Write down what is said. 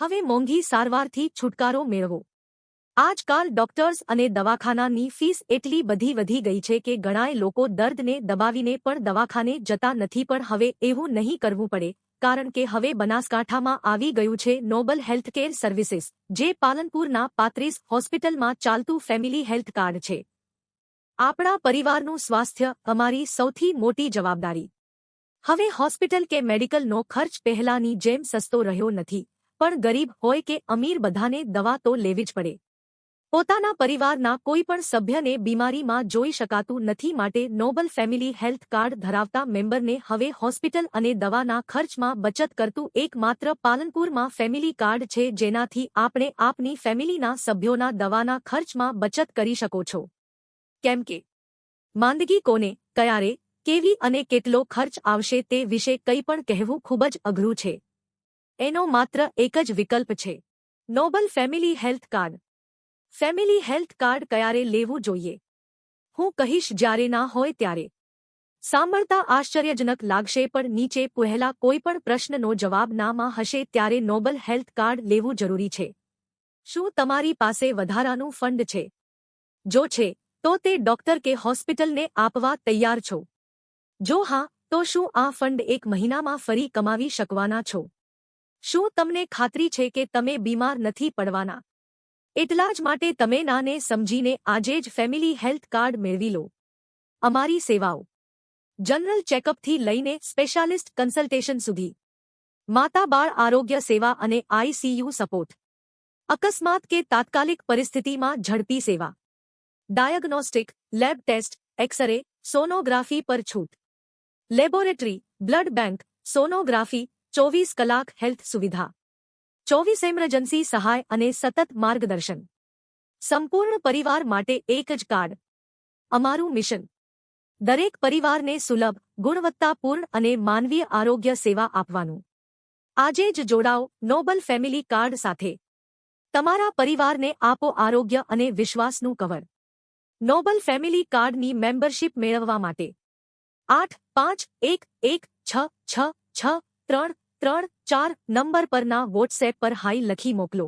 હવે મોંઘી સારવારથી છુટકારો મેળવો. આજકાલ ડોક્ટર્સ અને દવાખાનાની ફીસ એટલી બધી વધી ગઈ છે કે ઘણાય લોકો દર્દને દબાવીને પણ દવાખાને જતા નથી, પણ હવે એવું નહીં કરવું પડે, કારણ કે હવે બનાસકાંઠામાં આવી ગયું છે નોબલ હેલ્થકેર સર્વિસીસ, જે પાલનપુરના પાંત્રીસ હોસ્પિટલમાં ચાલતું ફેમિલી હેલ્થ કાર્ડ છે. આપણા પરિવારનું સ્વાસ્થ્ય અમારી સૌથી મોટી જવાબદારી. હવે હોસ્પિટલ કે મેડિકલનો ખર્ચ પહેલાની જેમ સસ્તો રહ્યો નથી. પણ ગરીબ હોય કે અમીર બધાને દવા તો લેવી જ પડે. પોતાના પરિવારના કોઈ પણ સભ્યને બીમારીમાં જોઈ શકાતું નથી માટે નોબલ ફેમિલી હેલ્થ કાર્ડ ધરાવતા મેમ્બરને હવે હોસ્પિટલ અને દવાના ખર્ચમાં બચત કરતું એકમાત્ર પાલનપુરમાં ફેમિલી કાર્ડ છે જેનાથી આપણે આપની ફેમિલીના સભ્યોના દવાના ખર્ચમાં બચત કરી શકો છો. કેમ કે માંદગી કોને, કયારે, કેવી અને કેટલો ખર્ચ આવશે તે વિશે કંઈ પણ કહેવું ખૂબ જ અઘરું છે. એનો માત્ર એક જ વિકલ્પ છે. Noble family health card. Family health card ક્યારે લેવું જોઈએ? હું કહીશ જ્યારે ના હોય ત્યારે. સાંભળતા આશ્ચર્યજનક લાગશે પણ નીચે પહેલા કોઈ પણ પ્રશ્નનો જવાબ નામાં હશે ત્યારે નોબલ હેલ્થ કાર્ડ લેવું જરૂરી છે. શું તમારી પાસે વધારાનું ફંડ છે? જો છે, તો તે ડોક્ટર કે હોસ્પિટલને આપવા તૈયાર છો. જો હા, તો શું આ ફંડ એક મહિનામાં ફરી કમાવી શકવાના છો? શું તમને ખાતરી છે કે તમે બીમાર નથી પડવાના? એટલા જ માટે તમે નાને સમજીને આજે જ ફેમિલી હેલ્થ કાર્ડ મેળવી લો. અમારી સેવાઓ. જનરલ ચેકઅપથી લઈને સ્પેશિયાલિસ્ટ કન્સલ્ટેશન સુધી. માતા બાળ આરોગ્ય સેવા અને આઈસીયુ સપોર્ટ. અકસ્માત કે તાત્કાલિક પરિસ્થિતિમાં ઝડપી સેવા. Diagnostic, lab test, x ray, sonography પર છૂટ. લેબોરેટરી, બ્લડ બેંક, સોનોગ્રાફી ચોવીસ કલાક હેલ્થ સુવિધા. ચોવીસ એમરજન્સી સહાય અને સતત માર્ગદર્શન. સંપૂર્ણ પરિવાર માટે એક જ કાર્ડ. અમારું મિશન. દરેક પરિવારને સુલભ, ગુણવત્તાપૂર્ણ અને માનવીય આરોગ્ય સેવા આપવાનું. આજે જ જોડાઓ નોબલ ફેમિલી કાર્ડ સાથે. તમારા પરિવારને આપો આરોગ્ય અને વિશ્વાસનું કવર. નોબલ ફેમિલી કાર્ડની મેમ્બરશિપ મેળવવા માટે. આઠ, પાંચ, એક એક, છ છ છ ત્રણ ત્રણ ચાર નંબર પરના વોટ્સએપ પર હાઈ લખી મોકલો.